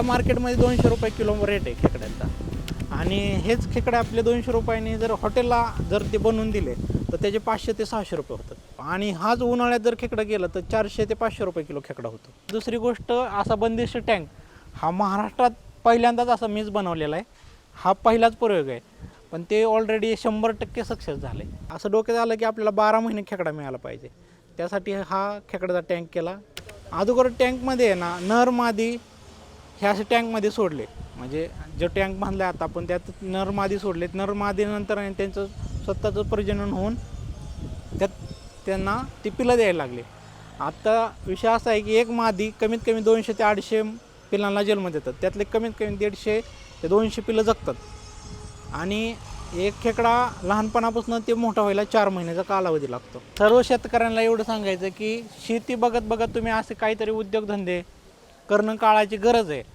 आता मार्केटमध्ये दोनशे रुपये किलो रेट आहे खेकड्यांचा. आणि हेच खेकडे आपले दोनशे रुपयाने जर हॉटेलला जर ते बनवून दिले तर त्याचे पाचशे ते सहाशे रुपये होतात. आणि हाच उन्हाळ्यात जर खेकडं गेलं तर चारशे ते पाचशे रुपये किलो खेकडा होतो. दुसरी गोष्ट असा बंदिस्त टँक हा महाराष्ट्रात पहिल्यांदाच असा मीच बनवलेला आहे. हा पहिलाच प्रयोग आहे. पण ते ऑलरेडी शंभर टक्के सक्सेस झाले. असं डोक्यात आलं की आपल्याला बारा महिने खेकडा मिळाला पाहिजे. त्यासाठी हा खेकड्याचा टँक केला. अगोदर टँकमध्ये आहे ना नर मादी हे असे टँकमध्ये सोडले. म्हणजे जो टँक बांधला आता आपण त्यात नर मादी सोडलेत. नर मादीनंतर आणि त्यांचं स्वतःचं प्रजनन होऊन त्यात त्यांना ती पिलं द्यायला लागले. आता विषय असा आहे की एक मादी कमीत कमी दोनशे ते आठशे पिलांना जन्म देतात. त्यातले कमीत कमी दीडशे ते दोनशे पिलं जगतात. आणि एक खेकडा लहानपणापासून ते मोठा व्हायला चार महिन्याचा कालावधी लागतो. सर्व शेतकऱ्यांना एवढं सांगायचं की शेती बघत बघत तुम्ही असे काहीतरी उद्योगधंदे करणं काळाची गरज आहे.